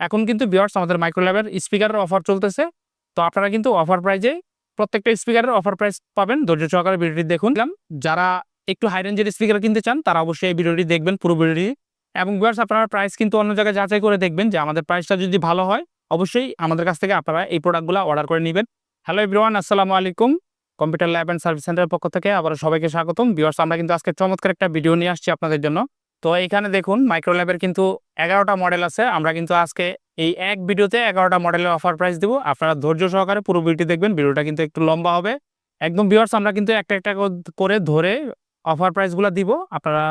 এখন কিন্তু বিয়ার্স আমাদের মাইক্রোল্যাবের স্পিকারের অফার চলতেছে। তো আপনারা কিন্তু অফার প্রাইজে প্রত্যেকটা স্পিকারের অফার প্রাইস পাবেন। ধৈর্য সহকারে ভিডিওটি দেখুন। যারা একটু হাই রেঞ্জের স্পিকার কিনতে চান, তারা অবশ্যই এই ভিডিওটি দেখবেন, পুরো ভিডিওটি। এবং বিয়ার্স আপনারা প্রাইস কিন্তু অন্য জায়গায় যাচাই করে দেখবেন যে আমাদের প্রাইসটা যদি ভালো হয়, অবশ্যই আমাদের কাছ থেকে আপনারা এই প্রোডাক্টগুলো অর্ডার করে নেবেন। হ্যালো এভরিওয়ান আসসালামু আলাইকুম। কম্পিউটার ল্যাব অ্যান্ড সার্ভিস সেন্টারের পক্ষ থেকে আবার সবাইকে স্বাগতম। বিয়ার্স আমরা কিন্তু আজকে চমৎকার একটা ভিডিও নিয়ে আসছি আপনাদের জন্য। তো এখানে দেখুন মাইক্রোল্যাবের কিন্তু এগারোটা মডেল আছে। আমরা কিন্তু আজকে এই এক ভিডিওতে এগারোটা মডেলের অফার প্রাইস দিব। আপনারা ধৈর্য সহকারে পুরো ভিডিওটি দেখবেন, ভিডিওটা কিন্তু একটু লম্বা হবে। একদম ভিউয়ার্স আমরা কিন্তু একটা একটা করে ধরে অফার প্রাইসগুলো দিব। আপনারা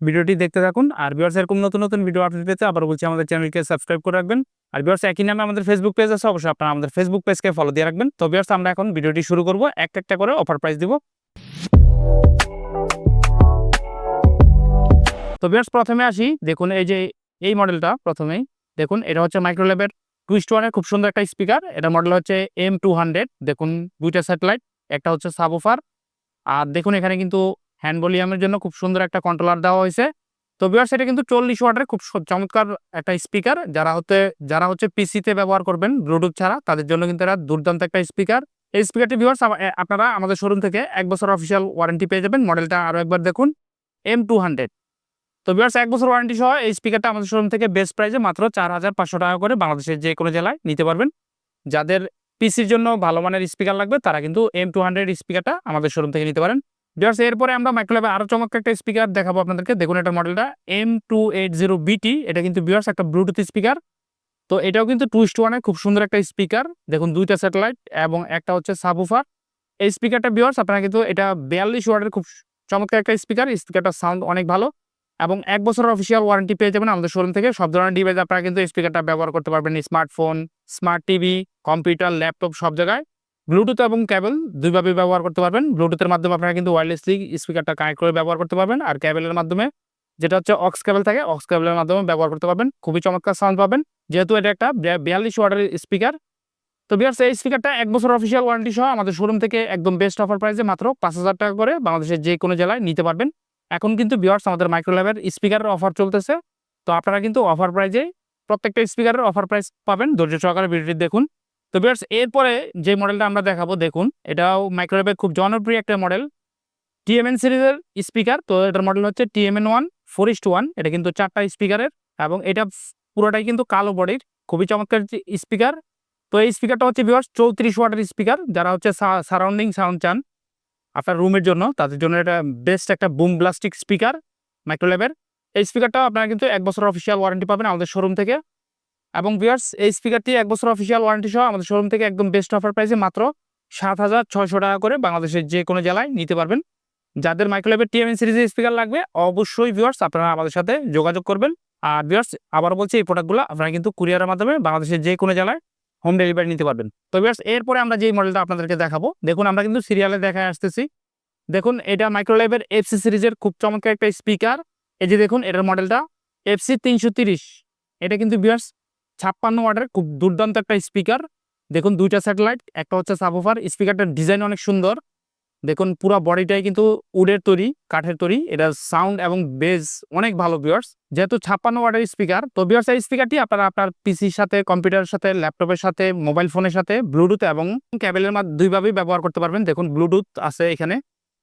ভিডিওটি দেখতে থাকুন। আর ভিউয়ার্স এরকম নতুন নতুন ভিডিও আপডেট পেতে আবার বলছি, আমাদের চ্যানেলকে সাবস্ক্রাইব করে রাখবেন। আর ভিউয়ার্স একই নামে আমাদের ফেসবুক পেজ আছে, অবশ্যই আপনারা আমাদের ফেসবুক পেজকে ফলো দিয়ে রাখবেন। তো ভিউয়ার্স আমরা এখন ভিডিওটি শুরু করব। একটা একটা করে অফার প্রাইস দিব। তো ভিউয়ার্স প্রথমে আসি। দেখুন, এই যে এই মডেলটা প্রথমেই। দেখুন, এটা হচ্ছে মাইক্রোল্যাবের টুইস্ট ওয়ানের খুব সুন্দর একটা স্পিকার। এটা মডেল হচ্ছে এম টু হান্ড্রেড দেখুন, দুইটা স্যাটেলাইট, একটা হচ্ছে সাবওফার আর দেখুন, এখানে কিন্তু হ্যান্ড ভলিউমের জন্য খুব সুন্দর একটা কন্ট্রোলার দেওয়া হয়েছে। তো বিয়ার সেটা কিন্তু চল্লিশ ওয়াটের খুব চমৎকার একটা স্পিকার। যারা হচ্ছে যারা হচ্ছে পিসিতে ব্যবহার করবেন ব্লুটুথ ছাড়া, তাদের জন্য কিন্তু এটা দুর্দান্ত একটা স্পিকার। এই স্পিকারটি ভিউয়ার্স আপনারা আমাদের শোরুম থেকে এক বছর অফিসিয়াল ওয়ারেন্টি পেয়ে যাবেন। মডেলটা আরও একবার দেখুন এম টু হান্ড্রেড তো বিয়ার্স এক বছর ওয়ারেন্টি সহ এই স্পিকারটা আমাদের শোরুম থেকে বেস্ট প্রাইসে মাত্র চার হাজার পাঁচশো টাকা করে বাংলাদেশের যে কোনো জেলায় নিতে পারবেন। যাদের পিসির জন্য ভালো মানের স্পিকার লাগবে, তারা কিন্তু এম টু হান্ড্রেড স্পিকারটা আমাদের শোরুম থেকে নিতে পারেন। জাস্ট এরপরে আমরা মাইক্রোল্যাবে আরও চমৎকার একটা স্পিকার দেখাবো আপনাদেরকে। দেখুন এটা মডেলটা এম টু এইট জিরো বিটি এটা কিন্তু বিয়ার্স একটা ব্লুটুথ স্পিকার তো এটাও কিন্তু টুইস্ট ওয়ানের খুব সুন্দর একটা স্পিকার দেখুন দুইটা স্যাটেলাইট এবং একটা হচ্ছে সাবুফার এই স্পিকারটা বিয়ার্স আপনারা কিন্তু এটা বিয়াল্লিশ ওয়ার্ডের খুব চমৎকার একটা স্পিকার স্পিকারটার সাউন্ড অনেক ভালো। এবং এক বছরের অফিসিয়াল ওয়ারেন্টি পেয়ে যাবেন আমাদের শোরুম থেকে। সব ধরনের ডিভাইস আপনারা কিন্তু স্পিকারটা ব্যবহার করতে পারবেন। Smartphone smart TV computer laptop সব জায়গায়। ব্লুটুথ এবং ক্যাবেল দুইভাবে ব্যবহার করতে পারবেন। ব্লুটুথের মাধ্যমে আপনারা কিন্তু ওয়্যারলেসলি স্পিকারটা কানেক্ট করে ব্যবহার করতে পারবেন। আর ক্যাবেলের মাধ্যমে যেটা হচ্ছে অক্স ক্যাবেল থাকে অক্স ক্যাবেলের মাধ্যমে ব্যবহার করতে পারবেন। খুবই চমৎকার সাউন্ড পাবেন। যেহেতু এটা একটা বিয়াল্লিশ ওয়াটের স্পিকার তো বিয়ার্স এই স্পিকারটা এক বছর অফিসিয়াল ওয়ারেন্টি সহ আমাদের শোরুম থেকে একদম বেস্ট অফার প্রাইসে মাত্র পাঁচ হাজার টাকা করে বাংলাদেশের যে কোনো জেলায় নিতে পারবেন। এখন কিন্তু বিয়ার্স আমাদের মাইক্রোল্যাবের স্পিকারের অফার চলতেছে। তো আপনারা কিন্তু অফার প্রাইজে প্রত্যেকটা স্পিকারের অফার প্রাইস পাবেন। ধৈর্য সহকারে ভিডিওটি দেখুন। তো বিয়ার্স এরপরে যে মডেলটা আমরা দেখাবো, দেখুন। এটাও মাইক্রোওয়েভের খুব জনপ্রিয় একটা মডেল টিএমএন সিরিজের স্পিকার তো এটার মডেল হচ্ছে TMN one four east one এটা কিন্তু চারটা স্পিকারের এবং এটা পুরোটাই কিন্তু কালো বডির, খুবই চমৎকার স্পিকার তো এই স্পিকারটা হচ্ছে বিয়ার্স চৌত্রিশ ওয়াটের স্পিকার যারা হচ্ছে সারাউন্ডিং সাউন্ড চান। আপনার রুমের জন্য, তাদের জন্য এটা বেস্ট একটা বুম ব্লাস্টিক স্পিকার মাইক্রোল্যাবের এই স্পিকারটা আপনারা কিন্তু এক বছর অফিসিয়াল ওয়ারেন্টি পাবেন আমাদের শোরুম থেকে। এবং ভিউয়ার্স এই স্পিকারটি এক বছর অফিসিয়াল ওয়ারেন্টি সহ আমাদের শোরুম থেকে একদম বেস্ট অফার প্রাইসে মাত্র সাত হাজার ছয়শো টাকা করে বাংলাদেশের যে কোনো জেলায় নিতে পারবেন। যাদের মাইক্রোল্যাবের টিএমএন সিরিজের স্পিকার লাগবে, অবশ্যই ভিউয়ার্স আপনারা আমাদের সাথে যোগাযোগ করবেন। আর ভিউয়ার্স আবার বলছি, এই প্রোডাক্টগুলো আপনারা কিন্তু কুরিয়ারের মাধ্যমে বাংলাদেশের যে কোনো জেলায় হোম ডেলিভারি নিতে পারবেন। তো বিয়ার্স এরপরে আমরা যেই মডেলটা আপনাদেরকে দেখাবো, দেখুন আমরা কিন্তু সিরিয়ালে দেখায় আসতেছি। দেখুন, এটা মাইক্রোলাইভের এফসি সিরিজের খুব চমৎকার একটা স্পিকার এই যে দেখুন, এটার মডেলটা এফসি তিনশো এটা কিন্তু বিয়ার্স ছাপ্পান্ন ওয়াটের খুব দুর্দান্ত একটা স্পিকার দেখুন, দুইটা স্যাটেলাইট একটা হচ্ছে সাবোফার স্পিকারটার ডিজাইন অনেক সুন্দর। দেখুন, পুরো বডিটাই কিন্তু উডের তৈরি, কাঠের তৈরি। এটা সাউন্ড এবং বেজ অনেক ভালো বিয়ার্স যেহেতু ছাপ্পান্ন ওয়াটের স্পিকার তো বিয়ার্স এই স্পিকারটি আপনারা আপনার পিসির সাথে কম্পিউটারের সাথে ল্যাপটপের সাথে মোবাইল ফোনের সাথে ব্লুটুথ এবং ক্যাবেলের মাধ্যমে দুইভাবেই ব্যবহার করতে পারবেন। দেখুন ব্লুটুথ আছে এখানে।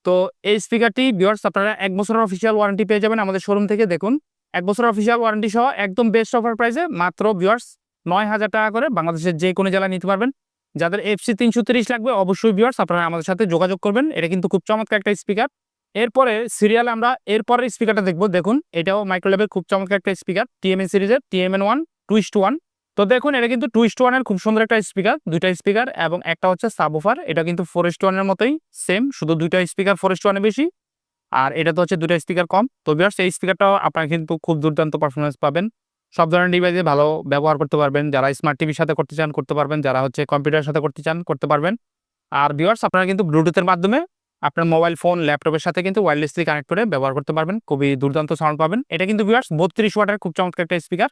তো এই স্পিকারটি বিয়ার্স আপনারা এক বছরের অফিসিয়াল ওয়ারেন্টি পেয়ে যাবেন আমাদের শোরুম থেকে। দেখুন, এক বছর অফিসিয়াল ওয়ারেন্টি সহ একদম বেস্ট অফার প্রাইসে মাত্র বিয়ার্স নয় হাজার টাকা করে বাংলাদেশের যে কোনো জেলায় নিতে পারবেন। যাদের এফসি তিনশো তিরিশ লাগবে, অবশ্যই বিয়ার্স আপনারা আমাদের সাথে যোগাযোগ করবেন। এটা কিন্তু খুব চমৎকার একটা স্পিকার এরপরে সিরিয়ালে আমরা এরপরের স্পিকারটা দেখব। দেখুন, এটাও মাইক্রোলেভের খুব চমৎকার একটা স্পিকার টিএমএন সিরিজের টিএমএন ওয়ান টুইস্ট ওয়ান তো দেখুন, এটা কিন্তু টুইস্ট ওয়ানের খুব সুন্দর একটা স্পিকার দুইটা স্পিকার এবং একটা হচ্ছে সাবওফার এটা কিন্তু ফরেস্ট ওয়ানের মতোই সেম শুধু দুইটা স্পিকার ফরেস্ট ওয়ানে বেশি। আর এটা তো হচ্ছে দুইটা স্পিকার কম। তো বিয়ার্স এই স্পিকারটাও আপনারা কিন্তু খুব দুর্দান্ত পারফরমেন্স পাবেন। সব ধরনের ডিভাইসে ভালো ব্যবহার করতে পারবেন। যারা স্মার্ট টিভির সাথে করতে চান, করতে পারবেন। যারা হচ্ছে কম্পিউটারের সাথে করতে চান, করতে পারবেন। আর বিয়ার্স আপনারা কিন্তু ব্লুটুথের মাধ্যমে আপনার মোবাইল ফোন ল্যাপটপের সাথে কিন্তু ওয়্যারলেসলি কানেক্ট করে ব্যবহার করতে পারবেন। খুবই দুর্দান্ত সাউন্ড পাবেন। এটা কিন্তু বিয়ার্স বত্রিশ ওয়াটের খুব চমৎকার একটা স্পিকার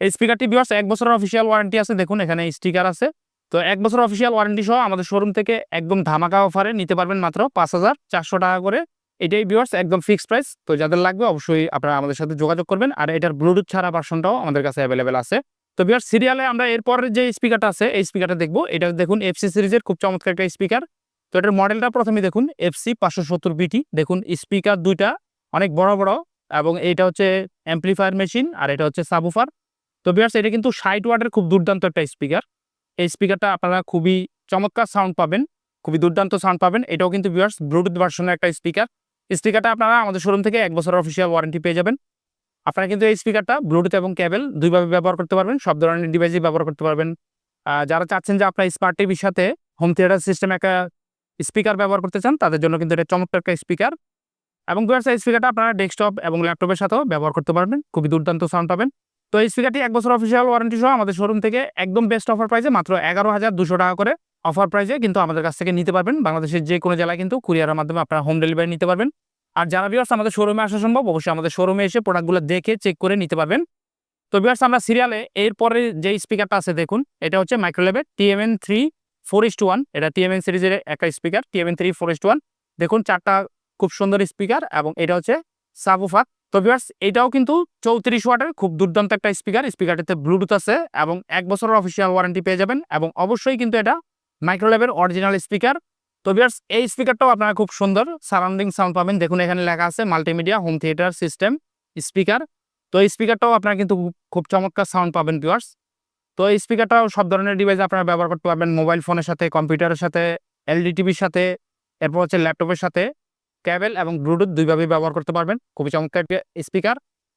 এই স্পিকারটি বিয়ার্স এক বছরের অফিসিয়াল ওয়ারেন্টি আছে। দেখুন, এখানে স্টিকার আছে। তো এক বছর অফিসিয়াল ওয়ারেন্টি সহ আমাদের শোরুম থেকে একদম ধামাকা অফারে নিতে পারবেন মাত্র পাঁচ হাজার চারশো টাকা করে এটাই বিয়ার্স একদম ফিক্সড প্রাইস তো যাদের লাগবে অবশ্যই আপনারা আমাদের সাথে যোগাযোগ করবেন। আর এটার ব্লুটুথ ছাড়া ভার্সনটাও আমাদের কাছে অ্যাভেলেবেল আছে। তো বিহার সিরিয়ালে আমরা এরপরের যে স্পিকারটা আছে, এই স্পিকারটা দেখব। এটা দেখুন এফসি সিরিজের খুব চমৎকার একটা স্পিকার তো এটার মডেলটা প্রথমে দেখুন এফসি পাঁচশো সত্তর বিটি দেখুন স্পিকার দুইটা অনেক বড় বড় এবং এটা হচ্ছে অ্যাম্পলিফায়ার মেশিন আর এটা হচ্ছে সাবুফার তো বিয়ার্স এটা কিন্তু ষাট ওয়াটের খুব দুর্দান্ত একটা স্পিকার এই স্পিকারটা আপনারা খুবই চমৎকার সাউন্ড পাবেন, খুবই দুর্দান্ত সাউন্ড পাবেন। এটাও কিন্তু বিয়ার্স ব্লুটুথ ভার্সনের একটা স্পিকার স্পিকারটা আপনারা আমাদের শোরুম থেকে এক বছর অফিসিয়াল ওয়ারেন্টি পেয়ে যাবেন। আপনারা কিন্তু এই স্পিকারটা ব্লুটুথ এবং কেবল দুইভাবে ব্যবহার করতে পারবেন, সব ধরনের ডিভাইসই ব্যবহার করতে পারবেন। যারা চাচ্ছেন যে আপনার স্মার্ট টিভির সাথে হোম থিয়েটার সিস্টেম একটা স্পিকার ব্যবহার করতে চান, তাদের জন্য কিন্তু এটা চমৎকার একটা স্পিকার। এবং বিয়ার্স এই স্পিকারটা আপনারা ডেস্কটপ এবং ল্যাপটপের সাথেও ব্যবহার করতে পারবেন, খুবই দুর্দান্ত সাউন্ড পাবেন। তো এই স্পিকারটি এক বছর অফিসিয়াল ওয়ারেন্টি সহ আমাদের শোরুম থেকে একদম বেস্ট অফার প্রাইসে মাত্র এগারো হাজার দুশো টাকা করে। অফার প্রাইসে কিন্তু আমাদের কাছ থেকে নিতে পারবেন। বাংলাদেশের যে কোনো জেলায় কিন্তু কুরিয়ারের মাধ্যমে আপনারা হোম ডেলিভারি নিতে পারবেন। আর যারা বিয়ার্স আমাদের শোরুমে আসা সম্ভব, অবশ্যই আমাদের শোরুমে এসে প্রোডাক্টগুলো দেখে চেক করে নিতে পারবেন। তো বিয়ার্স আমরা সিরিয়ালে এরপরে যে স্পিকারটা আছে, দেখুন, এটা হচ্ছে মাইক্রোলেভের TMN three four S two one এটা টিএমএন সিরিজের একটা speaker TMN three four S two one দেখুন, চারটা খুব সুন্দর স্পিকার এবং এটা হচ্ছে সাবুফার তো বিয়ার্স এটাও কিন্তু চৌত্রিশ ওয়াটের খুব দুর্দান্ত একটা স্পিকার স্পিকারটিতে ব্লুটুথ আছে এবং এক বছরের অফিসিয়াল ওয়ারেন্টি পেয়ে যাবেন এবং অবশ্যই কিন্তু এটা মাইক্রোলেভের অরিজিনাল স্পিকার তো বিয়ার্স এই স্পিকারটাও আপনারা খুব সুন্দর সারাউন্ডিং সাউন্ড পাবেন। দেখুন, এখানে লেখা আছে multimedia home theatre system speaker তো এই স্পিকারটাও আপনারা কিন্তু খুব- চমৎকার সাউন্ড পাবেন বিয়ার্স তো এই স্পিকারটাও সব ধরনের ডিভাইস আপনারা ব্যবহার করতে পারবেন। মোবাইল ফোনের সাথে কম্পিউটারের সাথে এলডি টিভির সাথে, এরপর হচ্ছে ল্যাপটপের সাথে ক্যাবেল এবং ব্লুটুথ দুইভাবেই ব্যবহার করতে পারবেন। খুবই চমৎকার স্পিকার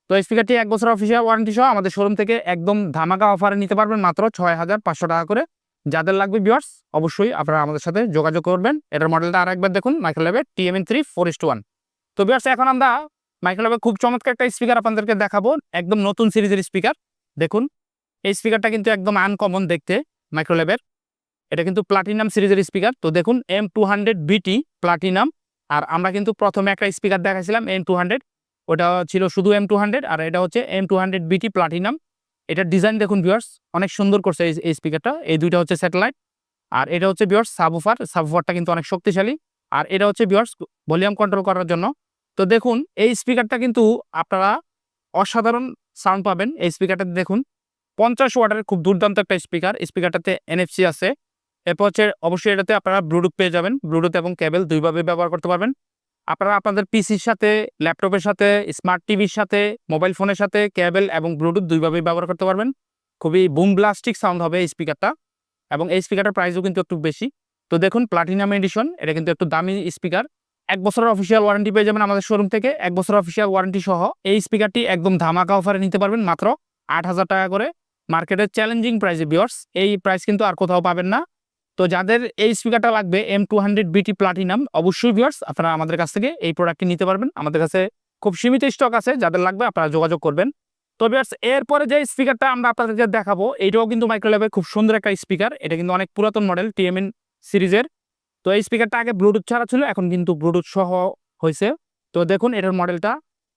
তো এই স্পিকারটি এক বছর অফিসিয়াল ওয়ারেন্টি সহ আমাদের শোরুম থেকে একদম ধামাকা অফারে নিতে পারবেন মাত্র ছয় হাজার পাঁচশো টাকা করে। যাদের লাগবে বিয়ার্স অবশ্যই আপনারা আমাদের সাথে যোগাযোগ করবেন। এটার মডেলটা আর একবার দেখুন মাইক্রোলেভের TMN three four S one তো বিয়ার্স এখন আমরা মাইক্রোলেভের খুব চমৎকার একটা স্পিকার আপনাদেরকে দেখাবো, একদম নতুন সিরিজের স্পিকার দেখুন, এই স্পিকারটা কিন্তু একদম আনকমন দেখতে মাইক্রোলেভের এটা কিন্তু প্লাটিনাম সিরিজের স্পিকার তো দেখুন M two hundred BT platinum আর আমরা কিন্তু প্রথমে একটা স্পিকার দেখাছিলাম এম টু হান্ড্রেড ওটা ছিল শুধু এম টু হান্ড্রেড আর এটা হচ্ছে M two hundred BT platinum এটার ডিজাইন দেখুন ভিউয়ার্স অনেক সুন্দর করছে এই স্পিকারটা এই দুইটা হচ্ছে স্যাটেলাইট আর এটা হচ্ছে ভিউয়ার্স সাবুফার সাবুফারটা কিন্তু অনেক শক্তিশালী। আর এটা হচ্ছে ভিউয়ার্স ভলিউম কন্ট্রোল করার জন্য। তো দেখুন, এই স্পিকারটা কিন্তু আপনারা অসাধারণ সাউন্ড পাবেন। এই স্পিকারটাতে দেখুন, পঞ্চাশ ওয়াটের খুব দুর্দান্ত একটা স্পিকার স্পিকারটাতে এনএফসি আছে। এরপর হচ্ছে, অবশ্যই এটাতে আপনারা ব্লুটুথ পেয়ে যাবেন। ব্লুটুথ এবং কেবেল দুইভাবে ব্যবহার করতে পারবেন। আপনারা আপনাদের পিসির সাথে, ল্যাপটপের সাথে, স্মার্ট টিভির সাথে, মোবাইল ফোনের সাথে, কেবল এবং ব্লুটুথ দুইভাবেই ব্যবহার করতে পারবেন। খুবই বুম ব্লাস্টিক সাউন্ড হবে এই স্পিকারটা এবং এই স্পিকারটার প্রাইসও কিন্তু একটু বেশি। তো দেখুন, প্লাটিনাম এডিশন, এটা কিন্তু একটু দামি স্পিকার। এক বছরের অফিসিয়াল ওয়ারেন্টি পেয়ে যাবেন আমাদের শোরুম থেকে। এক বছরের অফিসিয়াল ওয়ারেন্টি সহ এই স্পিকারটি একদম ধামাকা অফারে নিতে পারবেন মাত্র আট হাজার টাকা করে। মার্কেটের চ্যালেঞ্জিং প্রাইসে বিয়ার্স এই প্রাইস কিন্তু আর কোথাও পাবেন না। তো যাদের এই স্পিকারটা লাগবে M two hundred BT platinum অবশ্যই ভিউয়ার্স আপনারা আমাদের কাছ থেকে এই প্রোডাক্টটি নিতে পারবেন। আমাদের কাছে খুব সীমিত স্টক আছে, যাদের লাগবে আপনারা যোগাযোগ করবেন। তো ভিউয়ার্স এরপরে যে স্পিকারটা আমরা আপনাদেরকে দেখাবো এইটাও কিন্তু মাইক্রোলেভের খুব সুন্দর একটা স্পিকার এটা কিন্তু অনেক পুরাতন মডেল টিএমএন সিরিজের। তো এই স্পিকারটা আগে ব্লুটুথ ছাড়া ছিল, এখন কিন্তু ব্লুটুথ সহ হয়েছে। তো দেখুন এটার মডেলটা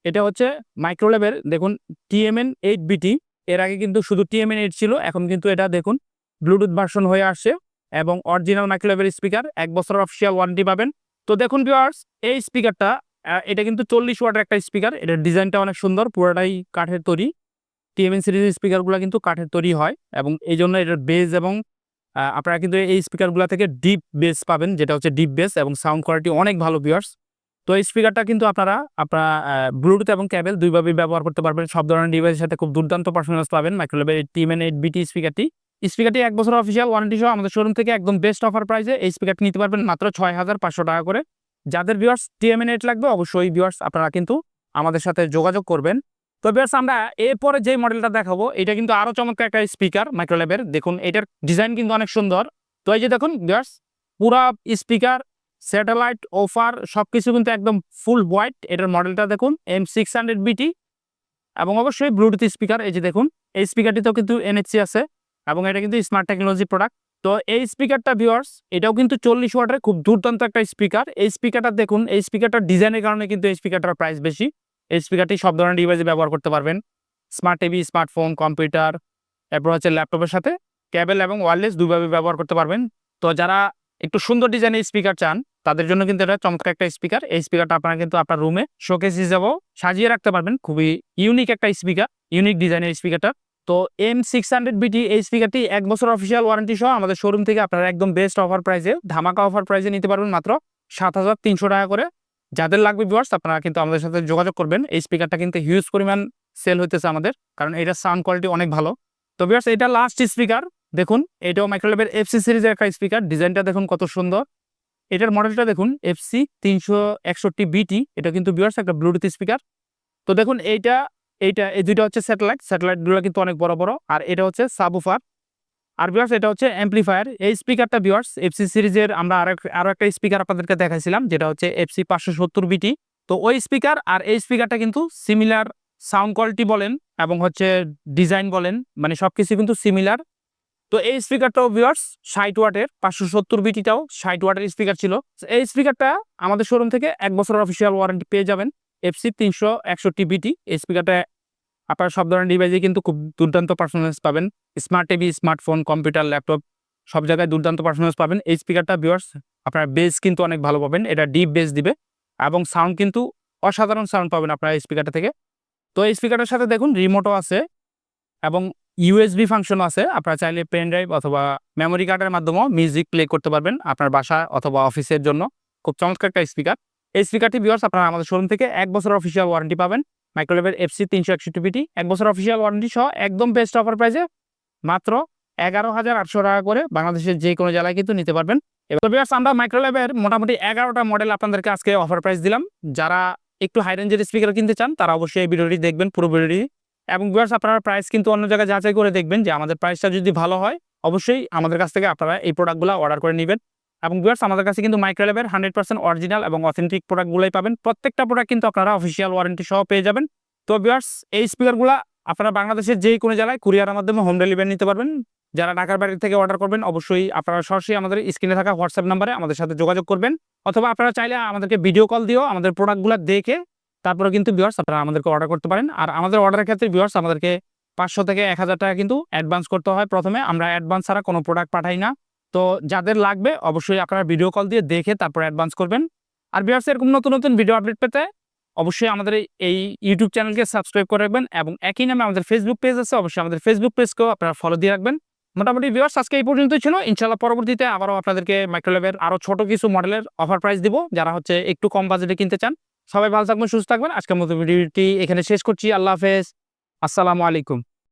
এটা হচ্ছে মাইক্রোলেভের দেখুন টিএমএন এইট বিটি এর আগে কিন্তু শুধু টিএমএন এইট ছিল, এখন কিন্তু এটা দেখুন ব্লুটুথ ভার্সন হয়ে আসছে। এবং অরিজিনাল মাইক্রোওয়েভের স্পিকার এক বছরের অফিসিয়াল ওয়ারেন্টি পাবেন। তো দেখুন ভিউয়ার্স এই স্পিকারটা এটা কিন্তু চল্লিশ ওয়াটের একটা স্পিকার এটার ডিজাইনটা অনেক সুন্দর, পুরোটাই কাঠের তৈরি। টিএমএন সিরিজের স্পিকারগুলো কিন্তু কাঠের তৈরি হয় এবং এই জন্য এটার বেস এবং আপনারা কিন্তু এই স্পিকারগুলো থেকে ডিপ বেস পাবেন, যেটা হচ্ছে ডিপ বেস এবং সাউন্ড কোয়ালিটি অনেক ভালো ভিউয়ার্স তো এই স্পিকারটা কিন্তু আপনারা আপনারা ব্লুটুথ এবং ক্যাবেল দুইভাবেই ব্যবহার করতে পারবেন। সব ধরনের ডিভাইসের সাথে খুব দুর্দান্ত পারফরমেন্স পাবেন। মাইক্রোলেভের টিএমএন এইট বিটি স্পিকারটি স্পিকারটি এক বছর অফিসিয়াল ওয়ারেন্টি সহ আমাদের শোরুম থেকে একদম বেস্ট অফার প্রাইসে এই স্পিকারটি নিতে পারবেন মাত্র ছয় হাজার পাঁচশো টাকা করে। যাদের ভিউয়ার্স টিএমএন এইট লাগবে, অবশ্যই ভিউয়ার্স আপনারা কিন্তু আমাদের সাথে যোগাযোগ করবেন। তো ভিউয়ার্স আমরা এরপরে যে মডেলটা দেখাবো, এটা কিন্তু আরও চমৎকার একটা স্পিকার মাইক্রোলেভের দেখুন, এটার ডিজাইন কিন্তু অনেক সুন্দর। তো এই যে দেখুন ভিউয়ার্স পুরা স্পিকার স্যাটেলাইট অফার সব কিছু কিন্তু একদম ফুল হোয়াইট এটার মডেলটা দেখুন এম সিক্স হান্ড্রেড বিটি এবং অবশ্যই ব্লুটুথ স্পিকার এই যে দেখুন, এই স্পিকারটিতেও কিন্তু এনএফসি আছে। এবং এটা কিন্তু স্মার্ট টেকনোলজি প্রোডাক্ট তো এই স্পিকারটা ভিওয়ার্স এটাও কিন্তু চল্লিশ ওয়াটের খুব দুর্দান্ত একটা স্পিকার এই স্পিকারটা দেখুন, এই স্পিকারটার ডিজাইনের কারণে কিন্তু এই স্পিকারটার প্রাইস বেশি। এই স্পিকারটি সব ধরনের ডিভাইসে ব্যবহার করতে পারবেন। স্মার্ট টিভি স্মার্টফোন কম্পিউটার এরপর হচ্ছে ল্যাপটপের সাথে কেবল এবং ওয়ারলেস দুইভাবে ব্যবহার করতে পারবেন। তো যারা একটু সুন্দর ডিজাইনের স্পিকার চান, তাদের জন্য কিন্তু এটা চমৎকার একটা স্পিকার এই স্পিকারটা আপনারা কিন্তু আপনার রুমে শোকেস হিসাবেও সাজিয়ে রাখতে পারবেন। খুবই ইউনিক একটা স্পিকার ইউনিক ডিজাইনের স্পিকারটা তো এম সিক্স হান্ড্রেড বিটি এই স্পিকারটি এক বছর অফিসিয়াল ওয়ারেন্টি সহ আমাদের শোরুম থেকে আপনারা একদম বেস্ট অফার প্রাইসে ধামাকা অফার প্রাইসে নিতে পারবেন মাত্র সাত হাজার তিনশো টাকা করে। যাদের লাগবে ভিউয়ার্স আপনারা কিন্তু আমাদের সাথে যোগাযোগ করবেন। এই স্পিকারটা কিন্তু হিউজ পরিমাণ সেল হইতেছে আমাদের, কারণ এটার সাউন্ড কোয়ালিটি অনেক ভালো। তো ভিউয়ার্স এটা লাস্ট স্পিকার দেখুন, এটাও মাইক্রোলেভের এফসি সিরিজের একটা স্পিকার ডিজাইনটা দেখুন কত সুন্দর। এটার মডেলটা দেখুন এফসি তিনশো একষট্টি বিটি এটা কিন্তু ভিউয়ার্স একটা ব্লুটুথ স্পিকার তো দেখুন, এইটা এইটা, এই দুইটা হচ্ছে স্যাটেলাইট স্যাটেলাইটগুলো কিন্তু অনেক বড় বড়। আর এটা হচ্ছে সাবুফার আর ভিউয়ার্স এটা হচ্ছে অ্যাম্পলিফায়ার এই স্পিকারটা ভিউয়ার্স এফসি সিরিজের আমরা আরও আরও একটা স্পিকার আপনাদেরকে দেখাইছিলাম, যেটা হচ্ছে এফসি পাঁচশো সত্তর বিটি তো ওই স্পিকার আর এই স্পিকারটা কিন্তু সিমিলার সাউন্ড কোয়ালিটি বলেন এবং হচ্ছে ডিজাইন বলেন মানে সব কিছু কিন্তু সিমিলার তো এই স্পিকারটাও ভিউয়ার্স ষাট ওয়াটের, পাঁচশো সত্তর বিটিটাও ষাট ওয়াটের স্পিকার ছিল। এই স্পিকারটা আমাদের শোরুম থেকে এক বছরের অফিসিয়াল ওয়ারেন্টি পেয়ে যাবেন। এফসি তিনশো একষট্টি বিটি এই স্পিকারটা আপনারা সব ধরনের ডিভাইসে কিন্তু খুব দুর্দান্ত পারফরমেন্স পাবেন। Smart TV smartphone computer laptop সব জায়গায় দুর্দান্ত পারফরমেন্স পাবেন। এই স্পিকারটা ভিউয়ার্স আপনার বেস কিন্তু অনেক ভালো পাবেন। এটা ডিপ বেস দিবে এবং সাউন্ড কিন্তু অসাধারণ সাউন্ড পাবেন আপনারা এই স্পিকারটা থেকে। তো এই স্পিকারটার সাথে দেখুন রিমোটও আছে এবং ইউএসবি ফাংশনও আছে। আপনারা চাইলে পেন ড্রাইভ অথবা মেমোরি কার্ডের মাধ্যমেও মিউজিক প্লে করতে পারবেন আপনার বাসা অথবা অফিসের জন্য। খুব চমৎকার একটা স্পিকার এই স্পিকারটি ভিউয়ার্স আপনারা আমাদের শোরুম থেকে এক বছর অফিসিয়াল ওয়ারেন্টি পাবেন। মাইক্রোলেভের এফসি তিনশো একষট্টি পিটি এক বছর অফিসিয়াল ওয়ারেন্টি সহ একদম বেস্ট অফার প্রাইসে মাত্র এগারো হাজার আটশো টাকা করে বাংলাদেশের যে কোনো জেলায় কিন্তু নিতে পারবেন। এবার ভিউয়ার্স আমরা মাইক্রোলেভের মোটামুটি এগারোটা মডেল আপনাদেরকে আজকে অফার প্রাইস দিলাম। যারা একটু হাই রেঞ্জের স্পিকার কিনতে চান, তারা অবশ্যই এই ভিডিওটি দেখবেন, পুরো ভিডিওটি। এবং ভিউয়ার্স আপনারা প্রাইস কিন্তু অন্য জায়গায় যাচাই করে দেখবেন যে আমাদের প্রাইসটা যদি ভালো হয়, অবশ্যই আমাদের কাছ থেকে আপনারা এই প্রোডাক্টগুলো অর্ডার করে নেবেন। এবং ভিউয়ার্স আমাদের কাছে কিন্তু মাইক্রোলেভের হান্ড্রেড পার্সেন্ট অরিজিনাল এবং অথেন্টিক প্রোডাক্টগুলোই পাবেন। প্রত্যেকটা প্রোডাক্ট কিন্তু আপনারা অফিসিয়াল ওয়ারেন্টি সহ পেয়ে যাবেন। তো ভিউয়ার্স এই স্পিকারগুলো আপনারা বাংলাদেশের যে কোনো জেলায় কুরিয়ারের মাধ্যমে হোম ডেলিভারি নিতে পারবেন। যারা ঢাকার বাড়ি থেকে অর্ডার করবেন, অবশ্যই আপনারা সরাসরি আমাদের স্ক্রিনে থাকা হোয়াটসঅ্যাপ নাম্বারে আমাদের সাথে যোগাযোগ করবেন। অথবা আপনারা চাইলে আমাদেরকে ভিডিও কল দিয়েও আমাদের প্রোডাক্টগুলো দেখে তারপরে কিন্তু ভিউয়ার্স আপনারা আমাদেরকে অর্ডার করতে পারেন। আর আমাদের অর্ডারের ক্ষেত্রে ভিউয়ার্স আমাদেরকে পাঁচশো থেকে এক হাজার টাকা কিন্তু অ্যাডভান্স করতে হয় প্রথমে। আমরা অ্যাডভান্স ছাড়া কোনো প্রোডাক্ট পাঠাই না। তো যাদের লাগবে অবশ্যই আপনারা ভিডিও কল দিয়ে দেখে তারপর অ্যাডভান্স করবেন। আর ভিউয়ার্স এরকম নতুন নতুন ভিডিও আপডেট পেতে অবশ্যই আমাদের এই- এই ইউটিউব চ্যানেলকে সাবস্ক্রাইব করে রাখবেন এবং একই নামে আমাদের ফেসবুক পেজ আছে, অবশ্যই আমাদের ফেসবুক পেজকেও আপনারা ফলো দিয়ে রাখবেন। মোটামুটি ভিউয়ার্স আজকে এই পর্যন্তই ছিল। ইনশাল্লাহ পরবর্তীতে আবারও আপনাদেরকে মাইক্রোলেভের আরও ছোট কিছু মডেলের অফার প্রাইস দিব, যারা হচ্ছে একটু কম বাজেটে কিনতে চান। সবাই ভালো থাকবেন, সুস্থ থাকবেন। আজকের মতো ভিডিওটি এখানে শেষ করছি। আল্লাহ হাফেজ। আসসালামু আলাইকুম।